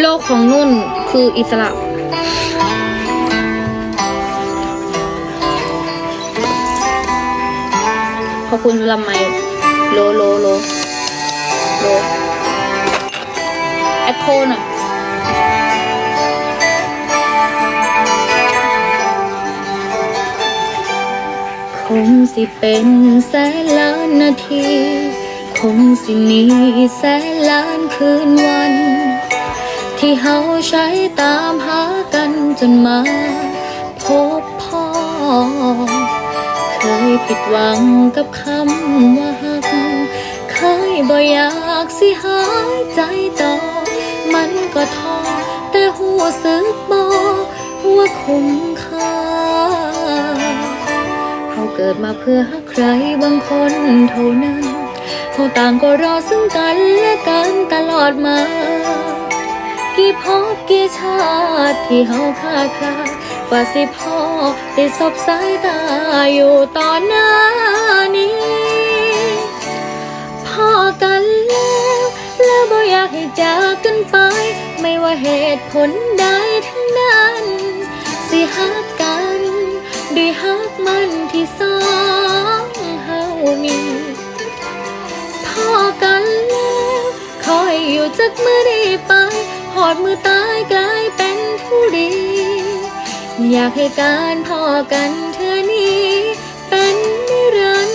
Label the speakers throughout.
Speaker 1: โลกของนุ่นคืออิสระ ขอบคุณสำไมโลโลโลโลแอคโคหน่อยคงสิเป็นแสนล้านนาที คงสิมีแสนล้านคืนวัน ที่เฮาใช้ตามหากันจนมาพบพ่อ เคยผิดหวังกับคำว่าฮัก เคยบ่อยากสิหายใจต่อ มันก็ท้อแต่หูสึกบ่ว่าคุ้มค่าเขาเกิดมาเพื่อหาใครบางคนเท่านั้นเขาต่างก็รอซึ่งกันและกันตลอดมา กี่พบกี่ชาติที่เฮาคาดคาดว่าสิพ่อได้สบสายตาอยู่ตอนหน้านี้พ่อกันแล้วแล้วบ่อยากให้จากกันไป ไม่ว่าเหตุผลใดทั้งนั้น สิฮักกันด้วยฮักมันที่สองเฮามีพ่อกันแล้วขอให้อยู่จากมือได้ไป อดมือตายกลายเป็นทุรีอยากให้การพอกันเธอนี้ เป็นนิรัน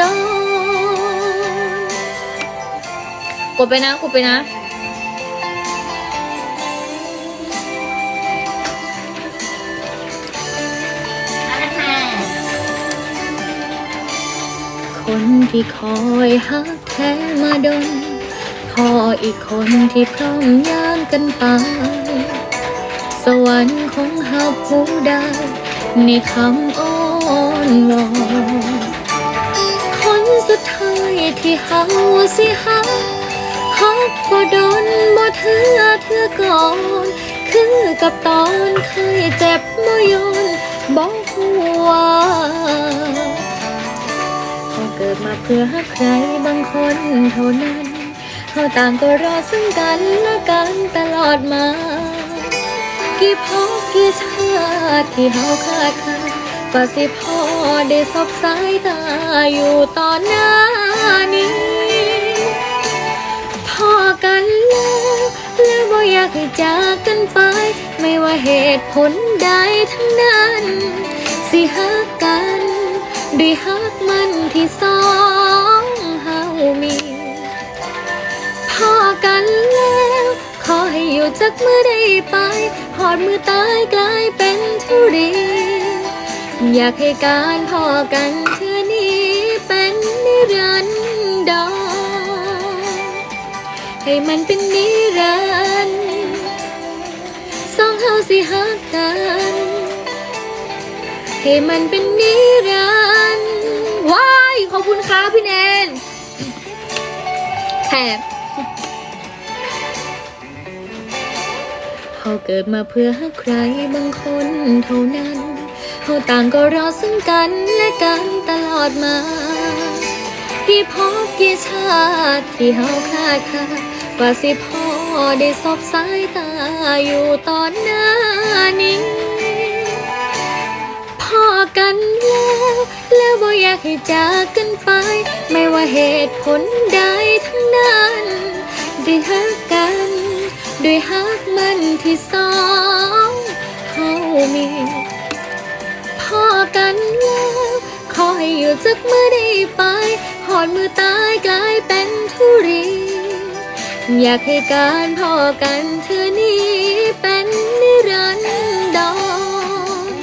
Speaker 1: ดรกดไปนะกดไปนะคนที่คอยหักแท้มาดน พ่ออีกคนที่พร้อมย่างกันไป สวรรค์คงหับผู้ได้ในคำอ้อนวอนคนสุดท้ายที่เฮาสิหักหักบ่โดนบ่เถือเถือก่อน คือกับตอนเคยเจ็บบ่ยอนบ่หัวาเขาเกิดมาเพื่อหาใครบางคนเท่านั้น เขาต่างก็รอซึ่งกันและกันตลอดมา กี่พบกี่ชาติที่เขาคาดคาก็สิพอได้สบสายตาอยู่ตอนหน้านี้ พอกันแล้วแล้วบ่อยากให้จากกันไป ไม่ว่าเหตุผลใดทั้งนั้น สิฮักกัน ด้วยฮักมันที่สองเฮามี พอกันแล้ว ขอให้อยู่จากมือได้ไปหอดมือตายกลายเป็นทุรีอยากให้การพอกันเธอนี้เป็นนิรันดรให้มันเป็นนิรันดร์สองเฮาสิฮักกันให้มันเป็นนิรันดร์ว้ายขอบคุณค่ะพี่แนนแถบ เขาเกิดมาเพื่อหาใครบางคนเท่านั้นเขาต่างก็รอซึ่งกันและกันตลอดมา กี่พบกี่ชาติที่เฮาคาดคาว่าสิพ่อได้สบสายตาอยู่ตอนหน้านี้พอกันแล้วแล้วบ่อยากให้จากกันไป ไม่ว่าเหตุผลใดทั้งนั้นได้ฮัก ด้วยฮักมันที่สองเขามีพอกันแล้วขอให้อยู่จากมือได้ไปหอดมือตายกลายเป็นทุรีอยากให้การพอกันเธอนี้เป็นนิรันดร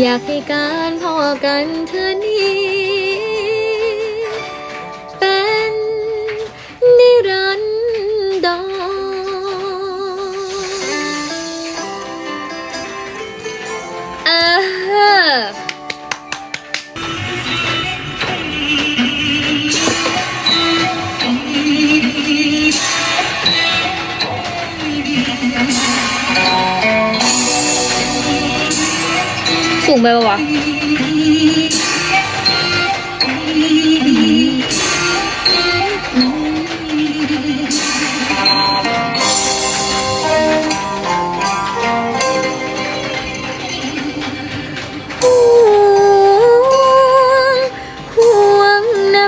Speaker 1: อยากให้การพอกันเธอนี้ งไปปะวะ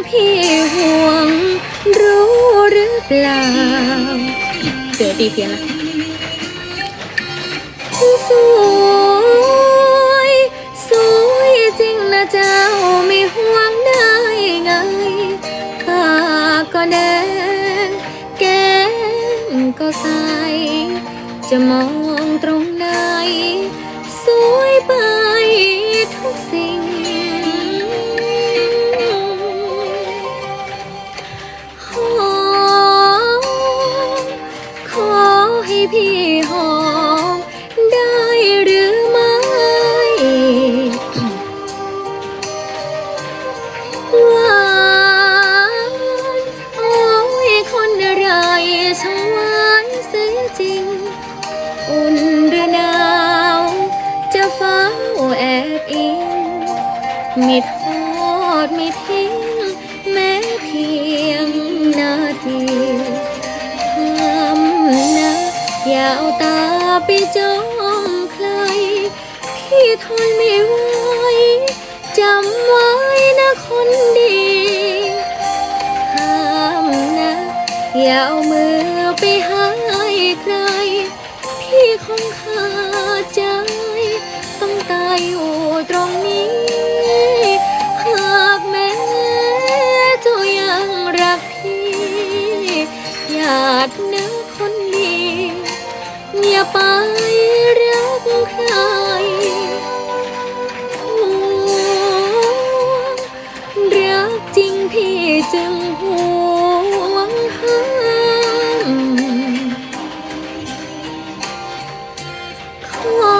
Speaker 1: พี่ห่วง รู้หรือเปล่าเสือตีเพียงละว มก็ใส จะมองตรงไหน ไม่ทอดไม่ทิ้งแม้เพียงนาทีห้ามนะอย่าเอาตาไปจ้องใคร พี่ทนไม่ไหวจำไว้นะคนดีห้ามนะอย่าเอามือไปให้ใคร พี่คงขา ไปรักใครรักจริงพี่จึงห่วงห้ามขอ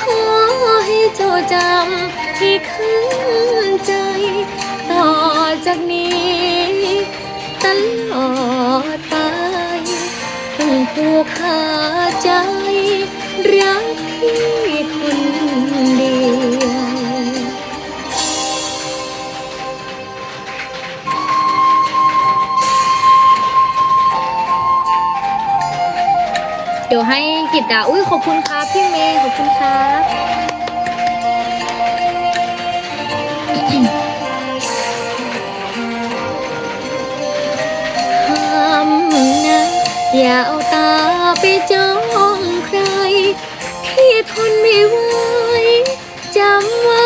Speaker 1: ขอให้เจ้าจำให้ขึ้นใจ ต่อจากนี้ ตลอดไป ผูกขาใจ รักพี่คนเดียวเดี๋ยวให้กิตดาอุ้ยขอบคุณครับพี่เมย์ขอบคุณครับ พี่ทนไม่ไหวจำไว้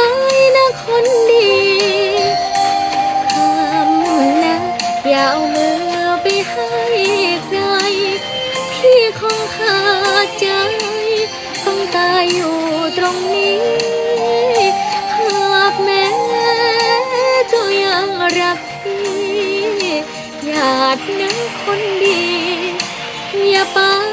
Speaker 1: นะคนดีห้ามนะอย่าเอามือไปให้ใครพี่คงขาดใจ ต้องตายอยู่ตรงนี้ หากแม้เจ้ายังรักพี่อยากนะคนดี อย่าไป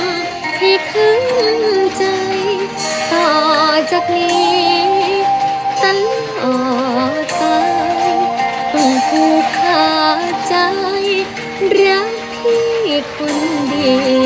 Speaker 1: ำให้ขึ้นใจ ต่อจากนี้ตลอดไปต้องผูกขาดใจ รักพี่คนเดียว